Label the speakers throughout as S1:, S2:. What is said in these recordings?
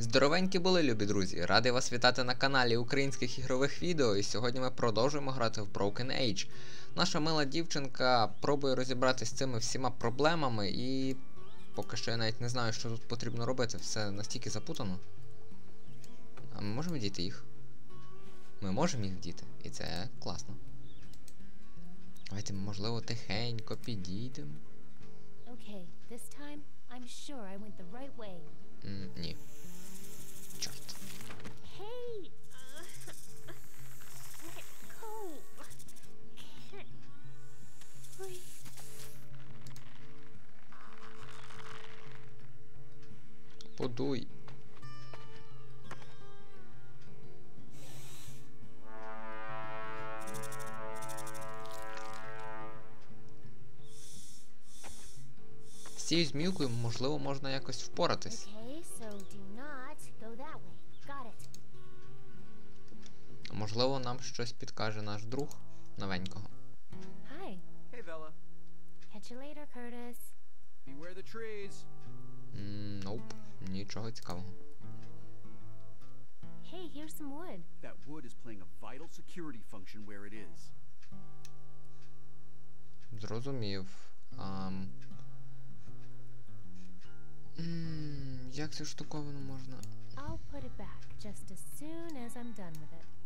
S1: Здоровенькі були, любі друзі! Радий вас вітати на каналі українських ігрових відео. І сьогодні ми продовжуємо грати в Broken Age. Наша мила дівчинка пробує розібратися з цими всіма проблемами, і поки що я навіть не знаю, що тут потрібно робити. Все настільки запутано. А ми можемо діти їх? Ми можемо їх діти, і це класно. Давайте, можливо, тихенько підійдемо.
S2: Okay, this time I'm sure I went the right way.
S1: М, Ні.
S2: Hey! Uh.
S1: Подуй. З цією змілкою, можливо, можна якось впоратись. Можливо, нам щось підкаже наш друг новенького.
S2: Hi.
S3: Hey, Vela.
S2: Catch you later, Curtis.
S3: Beware the trees.
S1: М, Ноуп, нічого цікавого.
S2: Hey, here's some wood.
S3: That wood is playing a vital security function where it is.
S1: Зрозумів. Ам... М, Як цю штуковину можна?
S2: I'll put it back just as soon as I'm done with it.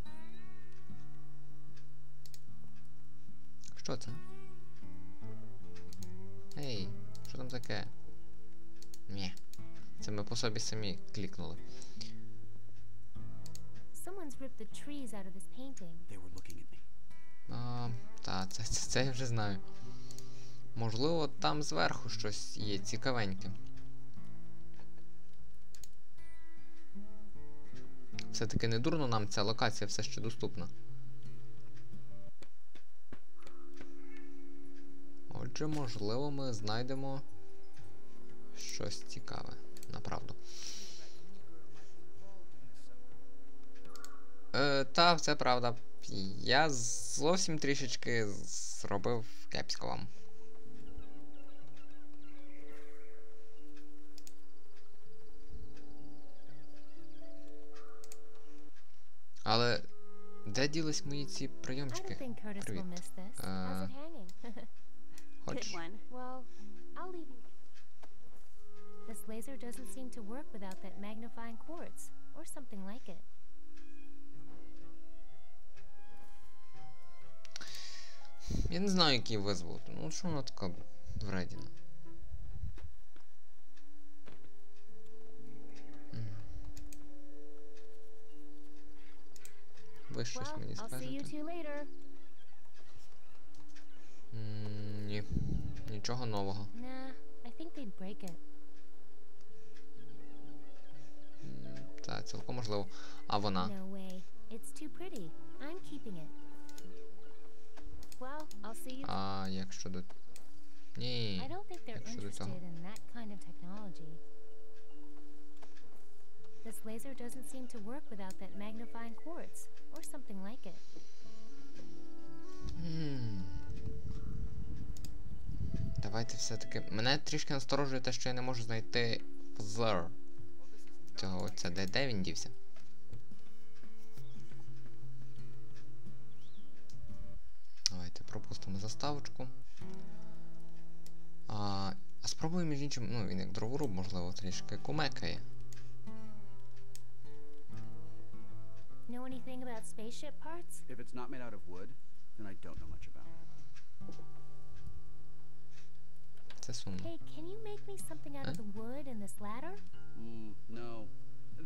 S1: Що це? Ей, що там таке? Ні. Це ми по собі самі клікнули.
S2: Someone's ripped the trees out of this painting.
S3: They were looking at me.
S1: А, та, це, це, це я вже знаю. Можливо, там зверху щось є цікавеньке. Все-таки не дурно нам ця локація все ще доступна. Отже, можливо, ми знайдемо щось цікаве. Направду. Е, та, це правда. Я зовсім трішечки зробив кепсько вам. Але де ділись мої ці прийомчики? Привіт.
S2: miss this. How's
S1: Uh,
S2: it hanging?
S1: Хочеш?
S2: Well, I'll leave you. This laser doesn't seem to work without that magnifying quartz, or something like it.
S1: Я не знаю, який визвати. Ну, що вона така вредіна? М. Ви щось
S2: Well,
S1: мені
S2: I'll see you
S1: скажете?
S2: two later.
S1: М, Ні. Нічого нового.
S2: Nah, I think they'd break it.
S1: М, Та, цілком можливо. А вона? А як щодо. Ні.
S2: I don't
S1: як щодо цього?
S2: This laser doesn't seem to work without that magnifying quartz, or something like it.
S1: М. Давайте все-таки. Мене трішки насторожує те, що я не можу знайти Fleur. Цього оця, де, де він дівся? Давайте пропустимо заставочку. А, а спробуємо між іншим, ну він як дроворуб, можливо, трішки кумекає.
S2: Know anything about spaceship parts?
S3: If it's not made out of wood, then I don't know much about
S1: Це сумно.
S2: Hey, can you make me something out of
S1: Huh?
S2: the wood in this ladder?
S3: Mm, no.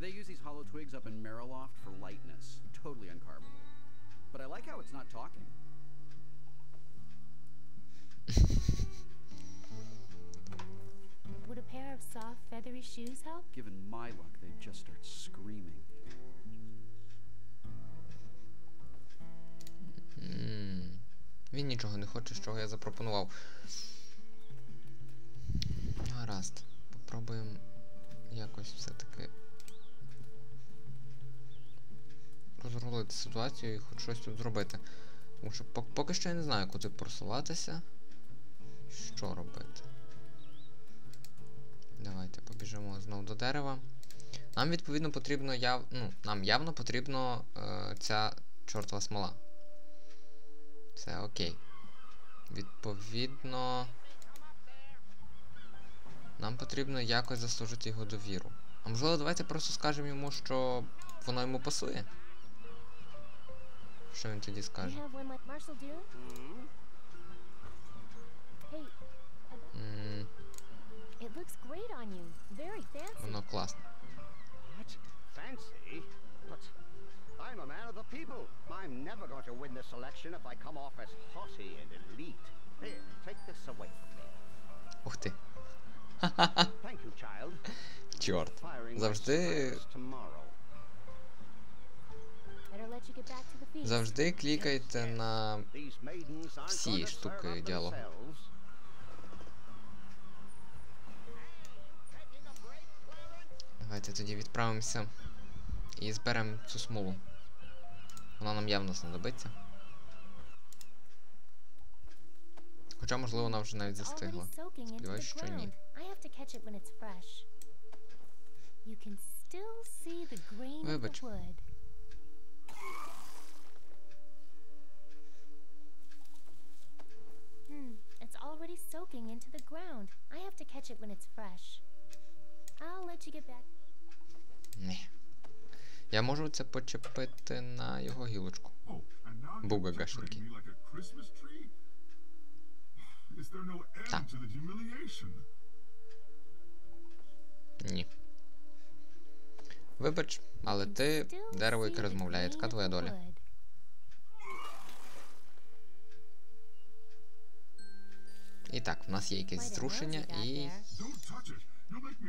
S3: They use these hollow twigs up in Mariloft for lightness. Totally uncarbable. But I like how it's not talking.
S2: Would a pair of soft, feathery shoes help?
S3: Given my luck, they'd just start screaming.
S1: М, Він нічого не хоче, з чого я запропонував. Гаразд. Попробуємо якось все-таки розрулити ситуацію і хоч щось тут зробити. Тому що пок- поки що я не знаю, куди просуватися. Що робити. Давайте побіжимо знову до дерева. Нам відповідно потрібно яв... ну, нам явно потрібно е, ця чортова смола. Це окей. Відповідно. Нам потрібно якось заслужити його довіру. А можливо, давайте просто скажемо йому, що воно йому пасує. Що він тоді скаже?
S3: Hmm?
S2: Fancy.
S1: воно класне.
S4: I'm a man of the people. I'm never going to win this election if I come off as haughty and elite. Here, take this away from me.
S1: Ух ти. Чорт. Завжди, завжди клікайте на Всі штуки діалогу. Давайте тоді відправимося і зберемо цю смолу. Вона нам явно знадобиться. Хоча, можливо, вона вже навіть застигла. Сподіваюсь, що ні.
S2: ground. I have to catch it when it's fresh. You can still see the grain of
S1: Вибач.
S2: the wood. Hmm, it's already soaking into the ground. I have to catch it when it's fresh. I'll let you get back.
S1: Ні. Я можу це почепити на його гілочку.
S5: Oh, and now you're
S1: Буга
S5: decorating
S1: гашенки.
S5: me like a Christmas tree? Is there no end
S1: Так.
S5: to the humiliation?
S1: Ні. Вибач, але ти дерево, яке розмовляє, така твоя доля. І так, в нас є якесь зрушення і.
S2: there.
S5: Don't touch it. You'll make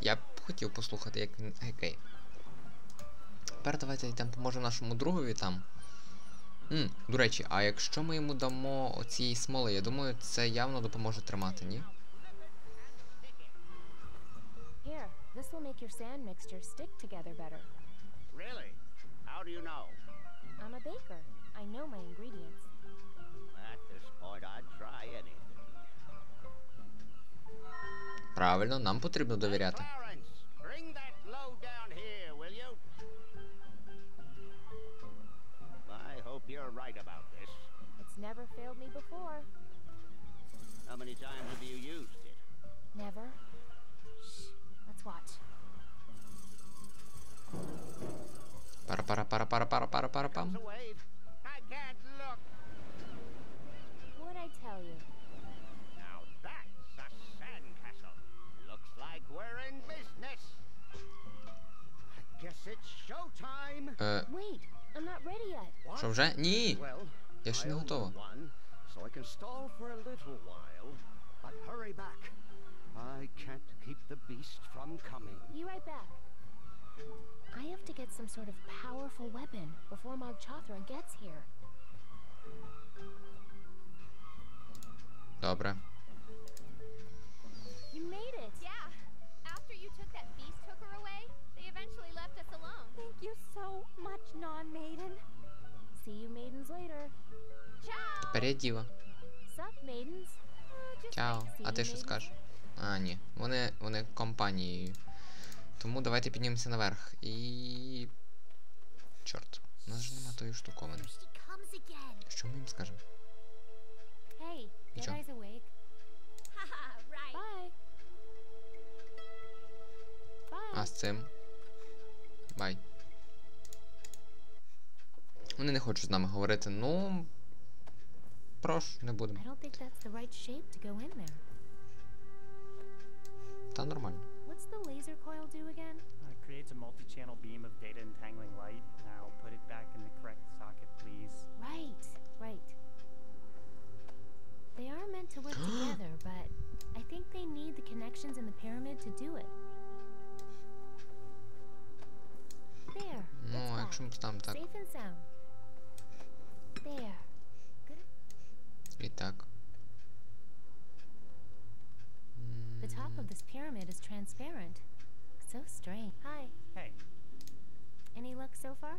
S1: Я б хотів послухати, як він гекає. Тепер давайте йдемо поможемо нашому другові там. М, до речі, а якщо ми йому дамо оці смоли, я думаю, це явно допоможе тримати, ні?
S2: This will make your sand mixture stick together better.
S4: Really? How do you know?
S2: I'm a baker. I know my
S4: right about this.
S2: It's never failed me before.
S4: How many times have you used it?
S2: Never. Shh. Let's watch.
S1: пара пара пара пара пара пара пара
S4: Comes
S1: Е,
S2: Wait, I'm not ready yet.
S4: What?
S1: що вже? Ні!
S4: Well,
S1: Я ще
S4: I
S1: не
S4: own
S1: готова.
S4: one, so I can stall for a little while. But hurry back. I can't keep the beast from coming.
S2: Be right back. I have to get some sort of powerful weapon before Mog Chothra gets here.
S1: Добре.
S2: You made it! So much, non-maiden. See you maidens later.
S6: Ciao.
S1: Тепер діва.
S2: Sup, maidens?
S6: Uh,
S1: Чао. А ти що скажеш? А, ні. Вони, вони компанією. Тому давайте піднімемося наверх. І. Чорт. У нас ж нема тої штуковини. Що ми їм скажемо?
S2: Hey,
S1: Нічого.
S2: Jedi's awake.
S6: Right.
S2: Bye. Bye.
S1: А з цим. Бай. Вони не хочуть з нами говорити. Ну. Прошу, не будемо. Та нормально.
S2: What's the laser coil do again?
S7: Uh, it creates a multi-channel beam of data entangling light. Now put it back in the correct socket, please.
S2: Right, right. They are meant to work together, but I think they need the connections in the pyramid to do it. There.
S1: Ну, якщо ми поставимо так.
S2: Safe and sound. There. Good.
S1: І так. М,
S2: The top of this pyramid is transparent. So strange. Hi.
S7: Hey,
S2: Any luck so far?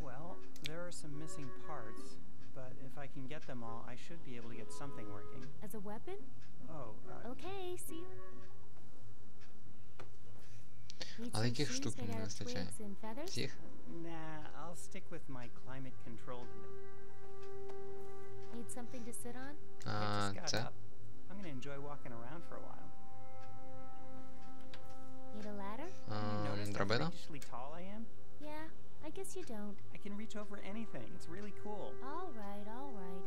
S7: well, there are some missing parts, but if I can get them all, I should be able to get something working.
S2: As a weapon?
S7: Oh, uh,
S2: Okay, see you. Need
S1: Але
S2: some
S1: яких
S2: shoes
S1: штук
S2: made
S1: мені не
S2: out of
S1: вистачає?
S2: twigs and feathers?
S1: Всіх?
S7: nah, I'll stick with my climate controlled.
S2: Need something to sit on?
S7: I
S1: А,
S7: just got
S1: це?
S7: up. I'm gonna enjoy walking around for a while.
S2: Need a ladder?
S7: You notice
S1: Ам,
S7: how
S1: драбина?
S7: freakishly tall I am?
S2: Yeah, I guess you don't.
S7: I can reach over anything. It's really cool.
S2: All right, all right.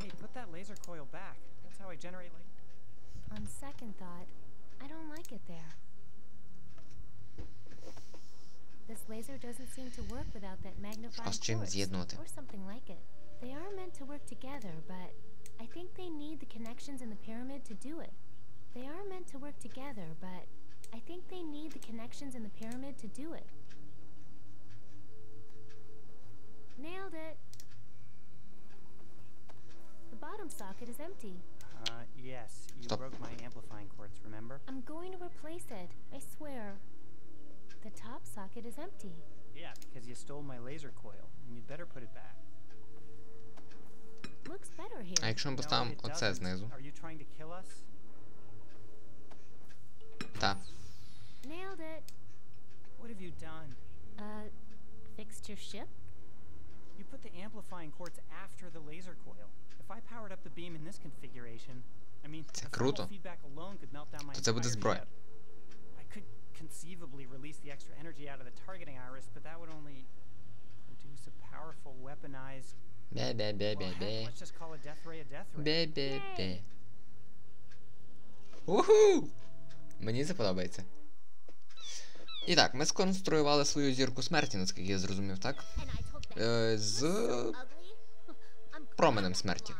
S7: Hey, put that laser coil back. That's how I generate light.
S2: On second thought, I don't like it there. This laser doesn't seem to work without that magnifying
S1: force,
S2: or something like it. They are meant to work together, but I think they need the connections in the pyramid to do it. They are meant to work together, but I think they need the connections in the pyramid to do it. Nailed it! The bottom socket is empty.
S7: Uh, yes. You
S1: Stop.
S7: broke my amplifying quartz, remember?
S2: I'm going to replace it. I swear. The top socket is empty.
S7: Yeah, because you stole my laser coil, and you'd better put it back.
S2: Looks better here.
S1: А якщо ми
S7: No,
S1: поставимо
S7: it
S1: оце
S7: doesn't.
S1: знизу?
S7: Are you trying to kill us?
S1: Так.
S2: Nailed it.
S7: What have you done?
S2: Uh, fixed your ship?
S7: You put the amplifying quartz after the laser coil. If I powered up the beam in this configuration, I mean,
S1: Це
S7: the
S1: круто.
S7: thermal feedback alone could melt down my
S1: То це буде
S7: entire
S1: зброя.
S7: ship. I could conceivably release The extra energy out of the targeting iris, but that would only produce a powerful weaponized. Well, heck, let's just call a death ray a death ray.
S1: Бе-бе-бе. Уху! Мені це подобається. І так, ми сконструювали свою зірку смерті, наскільки я зрозумів, так? Е, з променем смерті.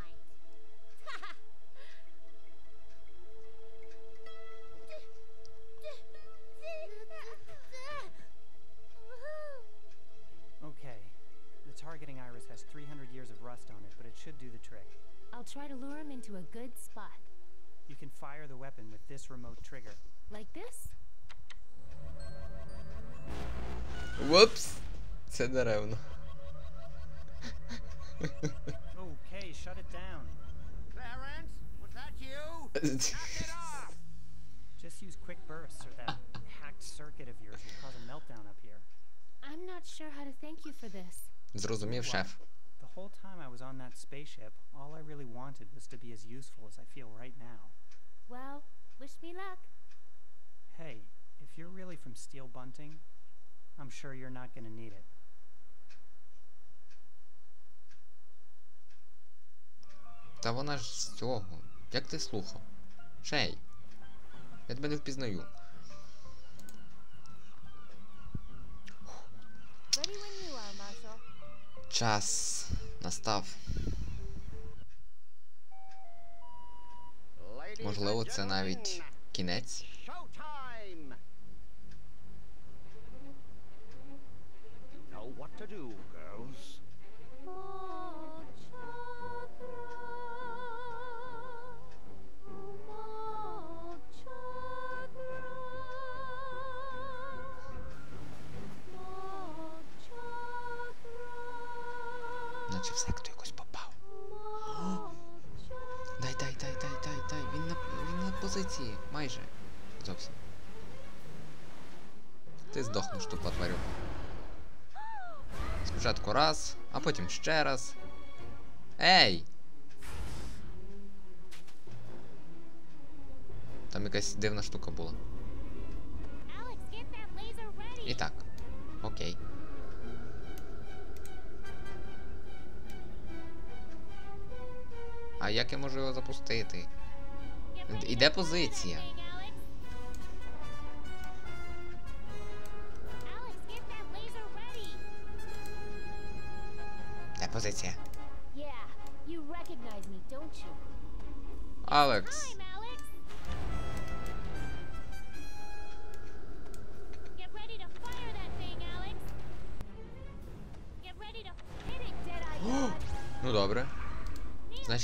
S2: try to lure him into a good spot.
S7: You can fire the weapon with this remote trigger.
S2: Like this?
S1: Вупс! Це деревно.
S7: Okay, shut it down.
S4: Clarence, was that you? Knock it off!
S7: Just use quick bursts, or that hacked circuit of yours will cause a meltdown up here.
S2: I'm not sure how to thank you for this.
S1: Зрозумів, шеф.
S7: The whole time I was on that spaceship, all I really wanted was to be as useful as I feel right now.
S2: Well, wish me luck.
S7: Hey, if you're really from Steel Bunting, I'm sure you're not gonna need it.
S1: Та вона ж з цього. Як ти слухав? Шей. Я тебе не впізнаю.
S2: Ready when you are, Marshal.
S1: Час Настав. Можливо, це навіть кінець.
S4: Do,
S1: Наче в секту якось попав. Дай, дай, дай, дай, дай, дай. Він на, він на позиції. Майже. Зовсім. Ти здохнеш тупо тварю. Спочатку раз, а потім ще раз. Ей! Там якась дивна штука була. І так. Окей. А як я можу його запустити? Іде позиція. Де позиція. Алекс.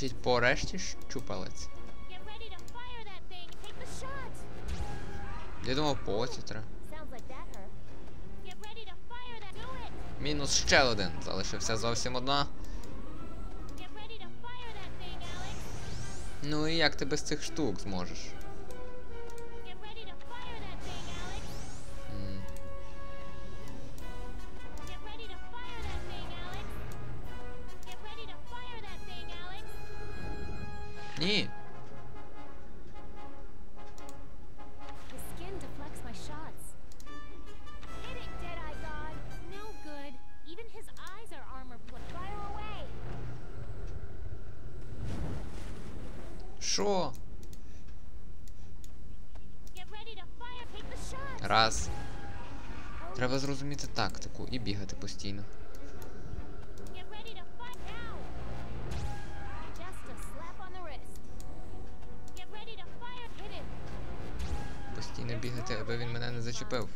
S1: Значить, по решті щупалець. Я думав, по оці треба. Мінус ще один. Залишився зовсім одна. Ну і як ти без цих штук зможеш? Ні. Аби він мене не зачепив.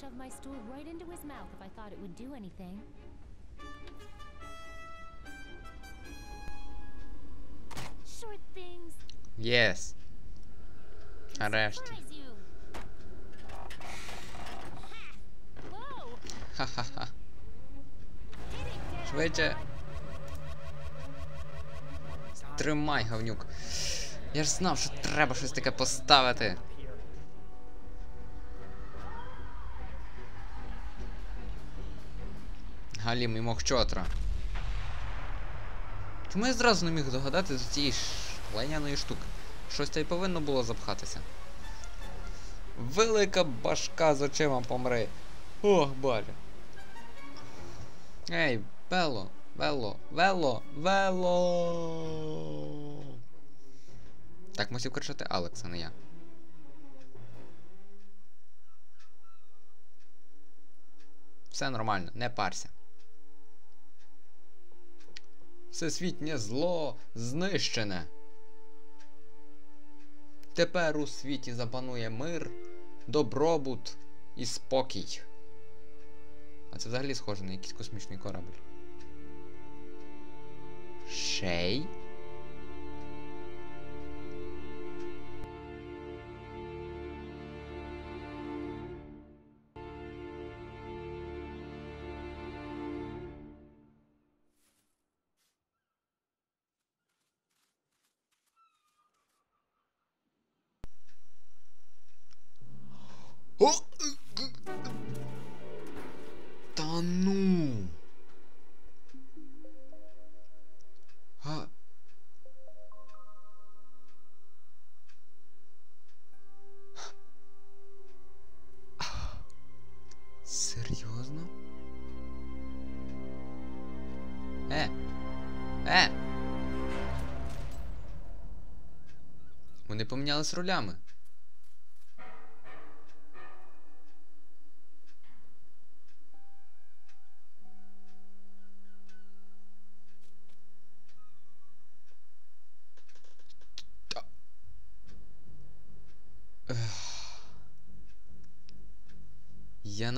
S2: Shove my stool right into his mouth if I thought it would do anything.
S6: Short things.
S1: Єс. Нарешті. Ха-ха-ха. Швидше. Тримай, говнюк. Я ж знав, що треба щось таке поставити.
S7: Here.
S1: Галім і мохчотра. Чому я зразу не міг догадати з цієї шлайняної штуки? Щось та й повинно було запхатися. Велика башка з очима помри. Ох, баля. Ей, вело, вело, вело, вело. Так мусив кричати Алекс, а не я. Все нормально, не парся. Всесвітнє зло знищене. Тепер у світі запанує мир, добробут і спокій. А це взагалі схоже на якийсь космічний корабль. Шей? О! Та ну. А... Серйозно? Е. Е. Вони помінялись ролями.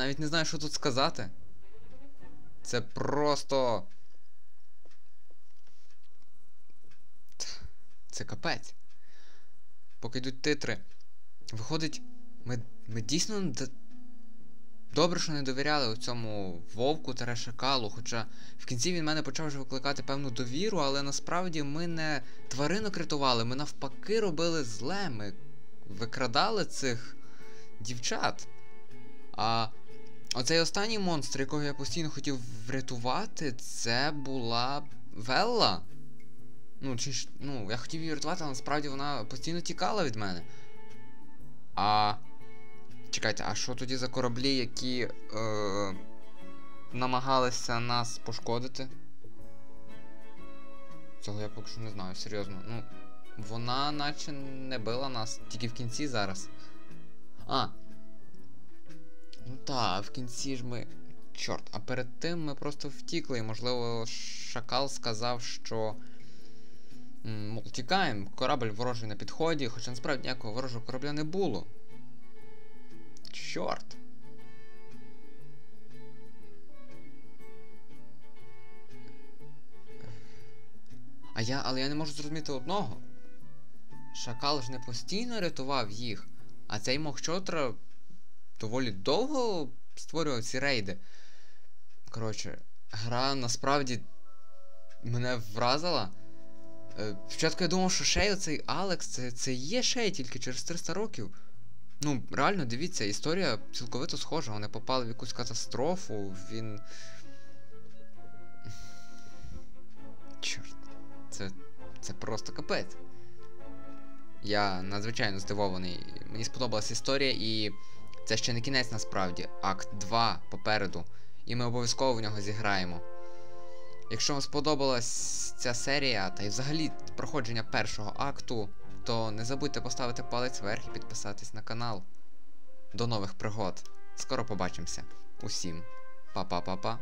S1: Навіть не знаю, що тут сказати. Це просто. Це капець. Поки йдуть титри. Виходить, ми, ми дійсно добре, що не довіряли цьому вовку шакалу, хоча в кінці він мене почав вже викликати певну довіру, але насправді ми не тваринок рятували, ми навпаки робили зле. Ми викрадали цих дівчат. А оцей останній монстр, якого я постійно хотів врятувати, це була Велла. Ну, чи ж, ну, я хотів її рятувати, але насправді вона постійно тікала від мене. А Чекайте, а що тоді за кораблі, які е, намагалися нас пошкодити? Цього я поки що не знаю, серйозно. Ну, вона наче не била нас, тільки в кінці зараз. А. Ну та, в кінці ж ми. Чорт, а перед тим ми просто втікли, і можливо, Шакал сказав, що. Мол, тікаємо, корабль ворожий на підході, хоча насправді ніякого ворожого корабля не було. Чорт. А я, але я не можу зрозуміти одного. Шакал ж не постійно рятував їх, а цей Мохчотра доволі довго створював ці рейди. Коротше, гра насправді мене вразила. Е, Спочатку я думав, що Шей оцей Алекс, це, це є Шей тільки через 300 років. Ну, реально, дивіться, історія цілковито схожа. Вони попали в якусь катастрофу, він. Чорт. Це. Це просто капець. Я надзвичайно здивований. Мені сподобалась історія, і це ще не кінець насправді, акт 2 попереду, і ми обов'язково в нього зіграємо. Якщо вам сподобалась ця серія та й взагалі проходження першого акту, то не забудьте поставити палець вверх і підписатись на канал. До нових пригод. Скоро побачимося. Усім па-па-па-па.